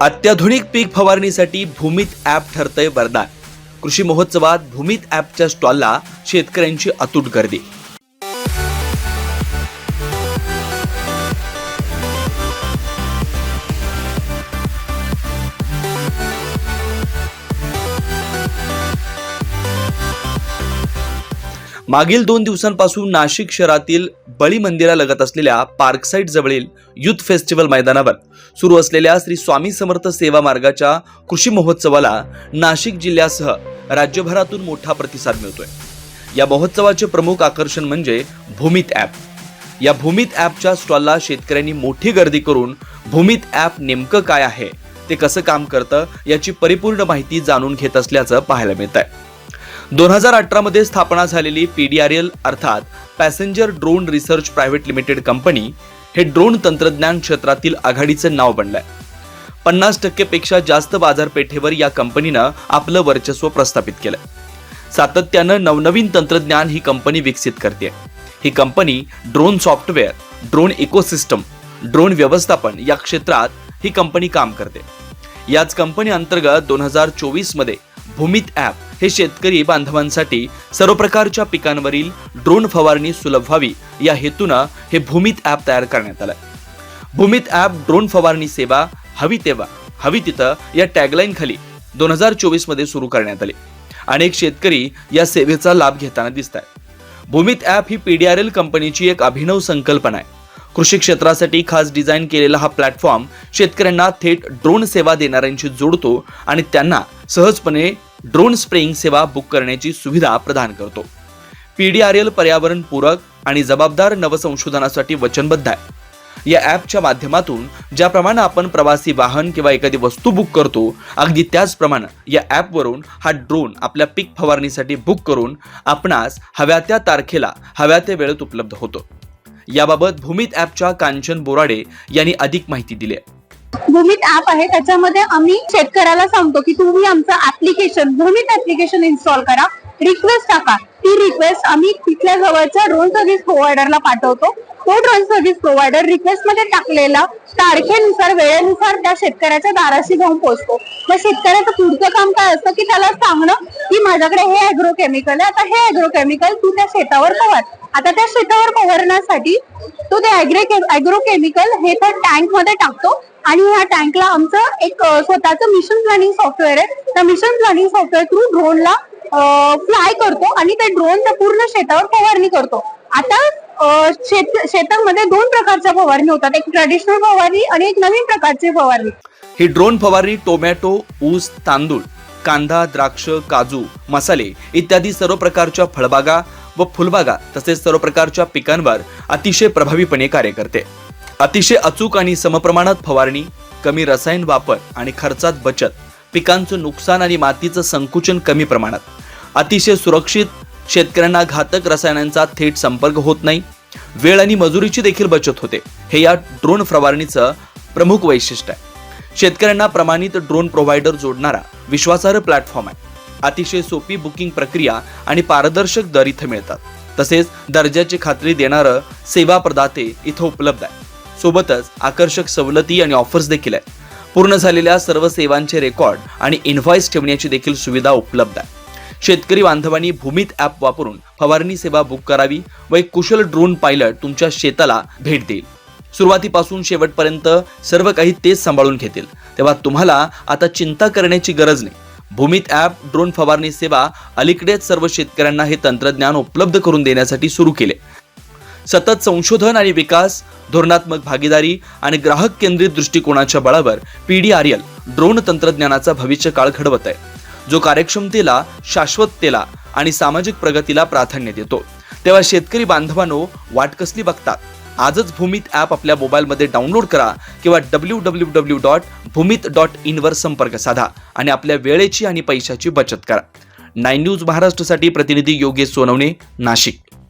अत्याधुनिक पीक फवारणीसाठी भूमित ॲप ठरतंय वरदान. कृषी महोत्सवात भूमित ॲपच्या स्टॉलला शेतकऱ्यांची अतूट गर्दी. मागील दोन दिवसांपासून नाशिक शहरातील बळी मंदिरालगत असलेल्या पार्कसाईड जवळील युथ फेस्टिवल मैदानावर सुरू असलेल्या श्री स्वामी समर्थ सेवा मार्गाच्या कृषी महोत्सवाला नाशिक जिल्ह्यासह राज्यभरातून मोठा प्रतिसाद मिळतोय. या महोत्सवाचे प्रमुख आकर्षण म्हणजे भूमित ॲप. या भूमित ॲपच्या स्टॉलला शेतकऱ्यांनी मोठी गर्दी करून भूमित ॲप नेमकं काय आहे ते कसं काम करतं याची परिपूर्ण माहिती जाणून घेत असल्याचं पाहायला मिळत आहे दोन हजार अठरामध्ये स्थापना झालेली पीडीआरएल अर्थात passenger drone research private limited company हे ड्रोन तंत्रज्ञान क्षेत्रातील आघाडीचं नाव बनलंय. पन्नास टक्केपेक्षा जास्त बाजारपेठेवर या कंपनीनं आपलं वर्चस्व प्रस्थापित केलं सातत्यानं नवनवीन तंत्रज्ञान ही कंपनी विकसित करते ही company drone software drone ecosystem drone व्यवस्थापन या क्षेत्रात ही कंपनी काम करते. याच कंपनी अंतर्गत दोन हजार चोवीसमध्ये भूमित ॲप हे शेतकरी बांधवांसाठी सर्व प्रकारच्या पिकांवरील ड्रोन फवारणी सुलभ व्हावी. या हेतूनं हे भूमित ॲप तयार करण्यात आलं भूमित ॲप ड्रोन फवारणी सेवा हवी तेव्हा हवी तिथं या टॅगलाईन खाली दोन हजार चोवीसमध्ये सुरू करण्यात आली. अनेक शेतकरी या सेवेचा लाभ घेताना दिसत आहेत भूमित ॲप ही पी डी आर एल कंपनीची एक अभिनव संकल्पना आहे. कृषी क्षेत्रासाठी खास डिझाईन केलेला हा प्लॅटफॉर्म शेतकऱ्यांना थेट ड्रोन सेवा देणाऱ्यांशी जोडतो आणि त्यांना सहजपणे ड्रोन स्प्रेइंग सेवा बुक करण्याची सुविधा प्रदान करतो. पीडीआरएल पर्यावरण पूरक आणि जबाबदार नवसंशोधनासाठी वचनबद्ध आहे. या ॲपच्या माध्यमातून ज्याप्रमाणे आपण प्रवासी वाहन किंवा एखादी वस्तू बुक करतो अगदी त्याचप्रमाणे या ॲपवरून हा ड्रोन आपल्या पीक फवारणीसाठी बुक करून आपणास हव्या त्या तारखेला हव्या त्या वेळेत उपलब्ध होतो. याबाबत भूमित ॲपच्या कांचन बोराडे यांनी अधिक माहिती दिली आहे. भूमित ऍप आहे त्याच्यामध्ये आम्ही शेतकऱ्याला सांगतो की तुम्ही आमचं ऍप्लिकेशन भूमित ऍप्लिकेशन इन्स्टॉल करा. रिक्वेस्ट टाका. ती रिक्वेस्ट आम्ही तिथल्या जवळच्या ड्रोन सर्व्हिस प्रोव्हायडरला पाठवतो. तो ड्रोन सर्व्हिस प्रोव्हायडर रिक्वेस्टमध्ये टाकलेला तारखेनुसार वेळेनुसार त्या शेतकऱ्याच्या दाराशी जाऊन पोहोचतो. मग शेतकऱ्याचं पुढचं काम काय असतं की त्याला सांगणं की माझ्याकडे हे अॅग्रो केमिकल आहे. आता हे अॅग्रो केमिकल तू त्या शेतावर पवार आता त्या शेतावर फवारण्यासाठी तो ते अॅग्रो केमिकल हे त्या टँकमध्ये टाकतो. आणि ह्या टँकला आमचं एक स्वतःचं मिशन प्लॅनिंग सॉफ्टवेअर आहे. त्या मिशन प्लॅनिंग सॉफ्टवेअर थ्रू ड्रोनला फ्लाय करतो आणि ते ड्रोन त्या पूर्ण शेतावर फवारणी करतो. आता शेत शेतामध्ये दोन प्रकारच्या फवारणी होतात. एक ट्रेडिशनल फवारणी आणि एक नवीन प्रकारची फवारणी. ही ड्रोन फवारणी टोमॅटो ऊस तांदूळ कांदा द्राक्ष काजू मसाले इत्यादी सर्व प्रकारच्या फळबागा व फुलबागा तसेच सर्व प्रकारच्या पिकांवर अतिशय प्रभावीपणे कार्य करते. अतिशय अचूक आणि समप्रमाणात फवारणी कमी रसायन वापर आणि खर्चात बचत पिकांचं नुकसान आणि मातीचं संकुचन कमी प्रमाणात. अतिशय सुरक्षित शेतकऱ्यांना घातक रसायनांचा थेट संपर्क होत नाही. वेळ आणि मजुरीची देखील बचत होते. हे या ड्रोन फवारणीचं प्रमुख वैशिष्ट्य आहे. शेतकऱ्यांना प्रमाणित ड्रोन प्रोव्हायडर जोडणारा विश्वासार्ह प्लॅटफॉर्म आहे. अतिशय सोपी बुकिंग प्रक्रिया आणि पारदर्शक दर इथं मिळतात. तसेच दर्जाची खात्री देणारं सेवा प्रदाते इथं उपलब्ध आहे. सोबतच आकर्षक सवलती आणि ऑफर्स देखील आहेत. पूर्ण झालेल्या सर्व सेवांचे रेकॉर्ड आणि इन्व्हॉइस ठेवण्याची देखील सुविधा उपलब्ध आहे. शेतकरी बांधवांनी भूमित ॲप वापरून फवारणी सेवा बुक करावी व एक कुशल ड्रोन पायलट तुमच्या शेताला भेट देईल. सुरुवातीपासून शेवटपर्यंत सर्व काही तेच सांभाळून घेतील. तेव्हा तुम्हाला आता चिंता करण्याची गरज नाही. भूमित ॲप ड्रोन फवारणी सेवा अलीकडेच सर्व शेतकऱ्यांना हे तंत्रज्ञान उपलब्ध करून देण्यासाठी सुरू केले. सतत संशोधन आणि विकास धोरणात्मक भागीदारी आणि ग्राहक केंद्रित दृष्टिकोनाच्या बळावर पीडीआरएल ड्रोन तंत्रज्ञानाचा भविष्य काळ घडवत आहे. जो कार्यक्षमतेला शाश्वततेला आणि सामाजिक प्रगतीला प्राधान्य देतो. तेव्हा शेतकरी बांधवांनो वाट कसली बघतात? आजच भूमित ॲप आपल्या मोबाईलमध्ये डाउनलोड करा किंवा W W W dot Bhumit dot इनवर संपर्क साधा आणि आपल्या वेळेची आणि पैशाची बचत करा. नाईन न्यूज महाराष्ट्रासाठी प्रतिनिधी योगेश सोनवणे नाशिक.